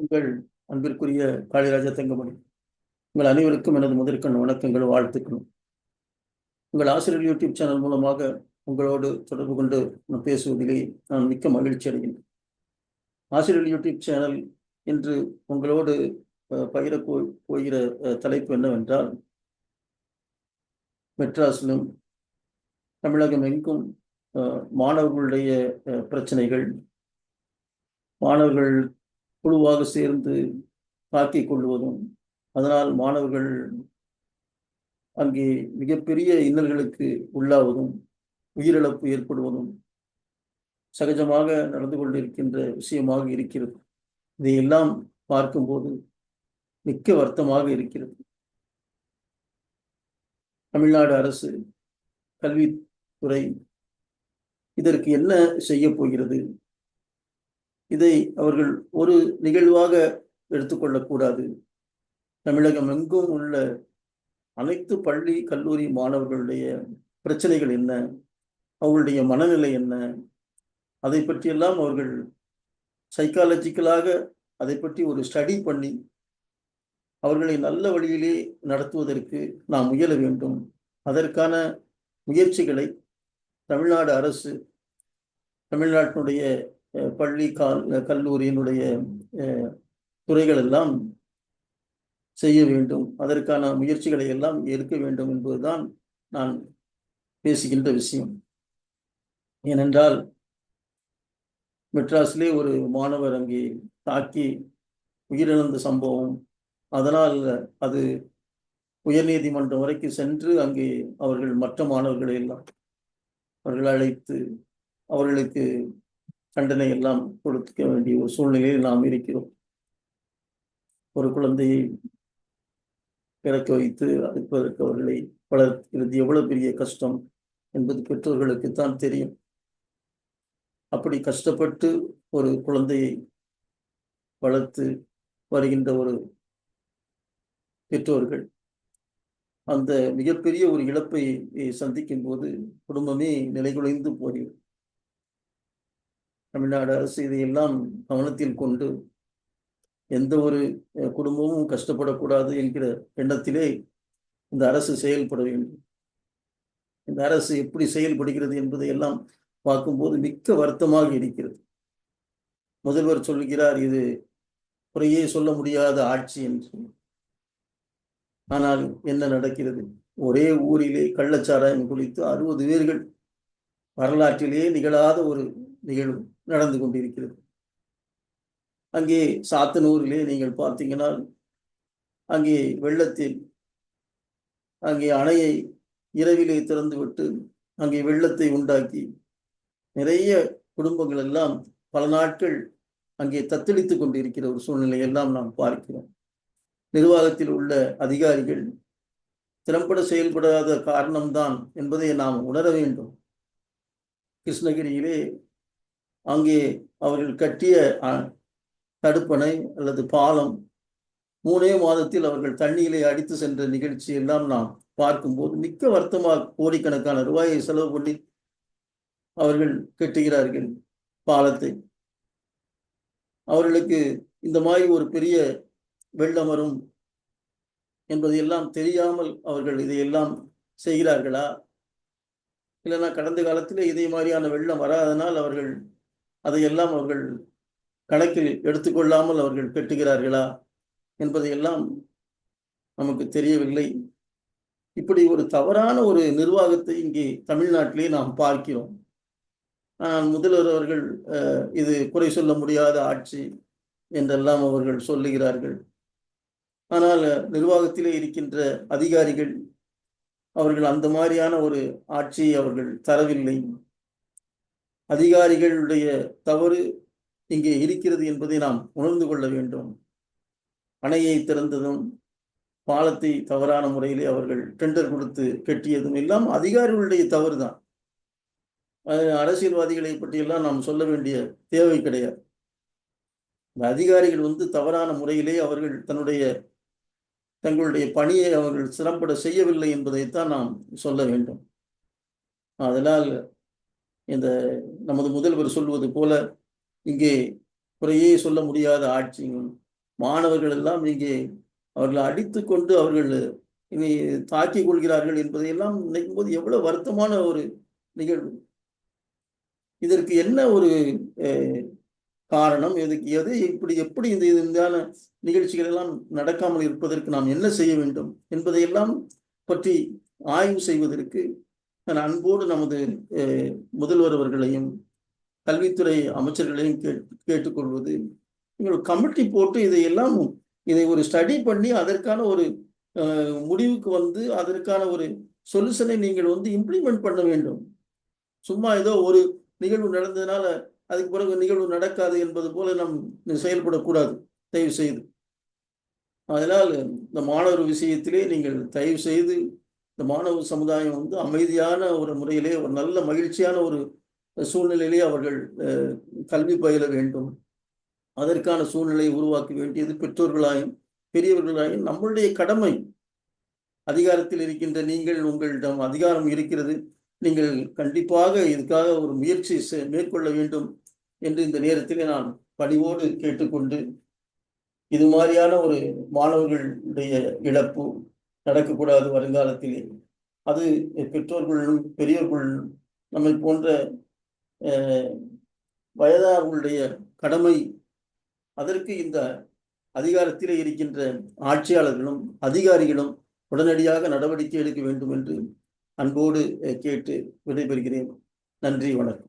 உங்கள் அன்பிற்குரிய காளிராஜா தங்கமணி உங்கள் அனைவருக்கும் எனது முதற்கண் வணக்கங்கள் வாழ்த்துக்களும் உங்கள் ஆசிரியர் யூடியூப் சேனல் மூலமாக உங்களோடு தொடர்பு கொண்டு நான் பேசுவதிலே நான் மிக்க மகிழ்ச்சி அடைகின்றேன் ஆசிரியர் யூடியூப் சேனல் இன்று உங்களோடு அஹ், போகிற அஹ், தலைப்பு என்னவென்றால் மெட்ராஸிலும் தமிழகம் எங்கும் அஹ், மாணவர்களுடைய அஹ், பிரச்சனைகள் மாணவர்கள் குழுவாக சேர்ந்து தாக்கிக் கொள்வதும் அதனால் மாணவர்கள் அங்கே மிகப்பெரிய இன்னல்களுக்கு உள்ளாவதும் உயிரிழப்பு ஏற்படுவதும் சகஜமாக நடந்து கொண்டிருக்கின்ற விஷயமாக இருக்கிறது. இதையெல்லாம் பார்க்கும்போது மிக்க வருத்தமாக இருக்கிறது. தமிழ்நாடு அரசு கல்வித்துறை இதற்கு என்ன செய்ய போகிறது? இதை அவர்கள் ஒரு நிகழ்வாக எடுத்துக்கொள்ளக்கூடாது. தமிழகம் எங்கும் உள்ள அனைத்து பள்ளி கல்லூரி மாணவர்களுடைய பிரச்சனைகள் என்ன? அவர்களுடைய மனநிலை என்ன? அதை பற்றியெல்லாம் அவர்கள் சைக்காலஜிக்கலாக அதை பற்றி ஒரு ஸ்டடி பண்ணி அவர்களை நல்ல வழியிலே நடத்துவதற்கு நாம் முயல வேண்டும். அதற்கான முயற்சிகளை தமிழ்நாடு அரசு தமிழ்நாட்டினுடைய பள்ளி கால் கல்லூரியினுடைய துறைகள் எல்லாம் செய்ய வேண்டும். அதற்கான முயற்சிகளை எல்லாம் எடுக்க வேண்டும் என்பதுதான் நான் பேசுகின்ற விஷயம். ஏனென்றால் மெட்ராஸிலே ஒரு மாணவர் அங்கே தாக்கி உயிரிழந்த சம்பவம். அதனால் அது உயர்நீதிமன்றம் வரைக்கும் சென்று அங்கே அவர்கள் மற்ற மாணவர்களை எல்லாம் அவர்கள் அழைத்து அவர்களுக்கு தண்டனை எல்லாம் கொடுக்க வேண்டிய ஒரு சூழ்நிலையில் நாம் இருக்கிறோம். ஒரு குழந்தையை பிறக்க வைத்து அழைப்பதற்கு அவர்களை வளர்க்கிறது எவ்வளவு பெரிய கஷ்டம் என்பது பெற்றோர்களுக்குத்தான் தெரியும். அப்படி கஷ்டப்பட்டு ஒரு குழந்தையை வளர்த்து வருகின்ற ஒரு பெற்றோர்கள் அந்த மிகப்பெரிய ஒரு இழப்பை சந்திக்கும் போது குடும்பமே நிலைகுலைந்து போகிறது. தமிழ்நாடு அரசு இதையெல்லாம் கவனத்தில் கொண்டு எந்த ஒரு குடும்பமும் கஷ்டப்படக்கூடாது என்கிற எண்ணத்திலே இந்த அரசு செயல்பட வேண்டும். இந்த அரசு எப்படி செயல்படுகிறது என்பதை எல்லாம் பார்க்கும்போது மிக்க வருத்தமாக இருக்கிறது. முதல்வர் சொல்கிறார் இது குறையே சொல்ல முடியாத ஆட்சி என்று. ஆனால் என்ன நடக்கிறது? ஒரே ஊரிலே கள்ளச்சாராயம் குளித்து அறுபது பேர்கள் வரலாற்றிலேயே நிகழாத ஒரு நிகழும் நடந்து கொண்டிருக்கிறது. அங்கே சாத்தனூரிலே நீங்கள் பார்த்தீங்கன்னா அங்கே வெள்ளத்தில் அங்கே அணையை இரவிலே திறந்துவிட்டு அங்கே வெள்ளத்தை உண்டாக்கி நிறைய குடும்பங்கள் எல்லாம் பல நாட்கள் அங்கே தத்தளித்துக் கொண்டிருக்கிற ஒரு சூழ்நிலை எல்லாம் நாம் பார்க்கிறோம். நிர்வாகத்தில் உள்ள அதிகாரிகள் திறம்பட செயல்படாத காரணம்தான் என்பதை நாம் உணர வேண்டும். கிருஷ்ணகிரியிலே அங்கே அவர்கள் கட்டிய தடுப்பணை அல்லது பாலம் மூணே மாதத்தில் அவர்கள் தண்ணியிலே அடித்து சென்ற நிகழ்ச்சி எல்லாம் நாம் பார்க்கும்போது மிக்க வருத்தமாக கோடிக்கணக்கான ரூபாயை செலவு பண்ணி அவர்கள் கட்டுகிறார்கள் பாலத்தை. அவர்களுக்கு இந்த மாதிரி ஒரு பெரிய வெள்ளம் வரும் என்பதையெல்லாம் தெரியாமல் அவர்கள் இதையெல்லாம் செய்கிறார்களா? இல்லைன்னா கடந்த காலத்தில் இதே மாதிரியான வெள்ளம் வராதனால் அவர்கள் அதையெல்லாம் அவர்கள் கணக்கில் எடுத்துக்கொள்ளாமல் அவர்கள் கட்டுகிறார்களா என்பதையெல்லாம் நமக்கு தெரியவில்லை. இப்படி ஒரு தவறான ஒரு நிர்வாகத்தை இங்கே தமிழ்நாட்டிலே நாம் பார்க்கிறோம். ஆனால் முதல்வர் அவர்கள் இது குறை சொல்ல முடியாத ஆட்சி என்றெல்லாம் அவர்கள் சொல்லுகிறார்கள். ஆனால் நிர்வாகத்திலே இருக்கின்ற அதிகாரிகள் அவர்கள் அந்த மாதிரியான ஒரு ஆட்சியை அவர்கள் தரவில்லை. அதிகாரிகளுடைய தவறு இங்கே இருக்கிறது என்பதை நாம் உணர்ந்து கொள்ள வேண்டும். அணையை திறந்ததும் பாலத்தை தவறான முறையிலே அவர்கள் டெண்டர் கொடுத்து கெட்டியதும் எல்லாம் அதிகாரிகளுடைய தவறு தான் அரசியல்வாதிகளை பற்றியெல்லாம் நாம் சொல்ல வேண்டிய தேவை கிடையாது. இந்த அதிகாரிகள் வந்து தவறான முறையிலே அவர்கள் தன்னுடைய தங்களுடைய பணியை அவர்கள் சிறம்பட செய்யவில்லை என்பதைத்தான் நாம் சொல்ல வேண்டும். அதனால் இந்த நமது முதல்வர் சொல்வது போல இங்கே குறையே சொல்ல முடியாத ஆட்சியும் மாணவர்கள் எல்லாம் இங்கே அவர்களை அடித்து கொண்டு அவர்கள் இனி தாக்கிக் கொள்கிறார்கள் என்பதையெல்லாம் நினைக்கும் போது எவ்வளவு வருத்தமான ஒரு நிகழ்வு. இதற்கு என்ன ஒரு காரணம்? இதுக்கு எது இப்படி எப்படி இந்த இதான நிகழ்ச்சிகள் எல்லாம் நடக்காமல் இருப்பதற்கு நாம் என்ன செய்ய வேண்டும் என்பதையெல்லாம் பற்றி ஆய்வு செய்வதற்கு நான் அன்போடு நமது முதல்வர் அவர்களையும் கல்வித்துறை அமைச்சர்களையும் கேட் கேட்டுக்கொள்வது நீங்கள் கமிட்டி போட்டு இதையெல்லாம் இதை ஒரு ஸ்டடி பண்ணி அதற்கான ஒரு முடிவுக்கு வந்து அதற்கான ஒரு சொல்யூஷனை நீங்கள் வந்து இம்ப்ளிமெண்ட் பண்ண வேண்டும். சும்மா ஏதோ ஒரு நிகழ்வு நடந்ததுனால அதுக்கு பிறகு நிகழ்வு நடக்காது என்பது போல நம் செயல்படக்கூடாது தயவு செய்து அதனால் இந்த மாணவர் விஷயத்திலே நீங்கள் தயவு செய்து இந்த மாணவ சமுதாயம் வந்து அமைதியான ஒரு முறையிலே ஒரு நல்ல மகிழ்ச்சியான ஒரு சூழ்நிலையிலே அவர்கள் கல்வி பயில வேண்டும். அதற்கான சூழ்நிலையை உருவாக்க வேண்டியது பெற்றோர்களாயும் பெரியவர்களாயும் நம்மளுடைய கடமை. அதிகாரத்தில் இருக்கின்ற நீங்கள் உங்களிடம் அதிகாரம் இருக்கிறது. நீங்கள் கண்டிப்பாக இதுக்காக ஒரு முயற்சி செ- மேற்கொள்ள வேண்டும் என்று இந்த நேரத்திலே நான் பணிவோடு கேட்டுக்கொண்டு இது மாதிரியான ஒரு மாணவர்களுடைய இழப்பு நடக்கக்கூடாது வருங்காலத்திலே. அது பெற்றோர்களும் பெரியோர்களும் நம்மை போன்ற அஹ், வயதானவர்களுடைய கடமை. அதற்கு இந்த அதிகாரத்திலே இருக்கின்ற ஆட்சியாளர்களும் அதிகாரிகளும் உடனடியாக நடவடிக்கை எடுக்க வேண்டும் என்று அன்போடு கேட்டு விடைபெறுகிறேன். நன்றி வணக்கம்.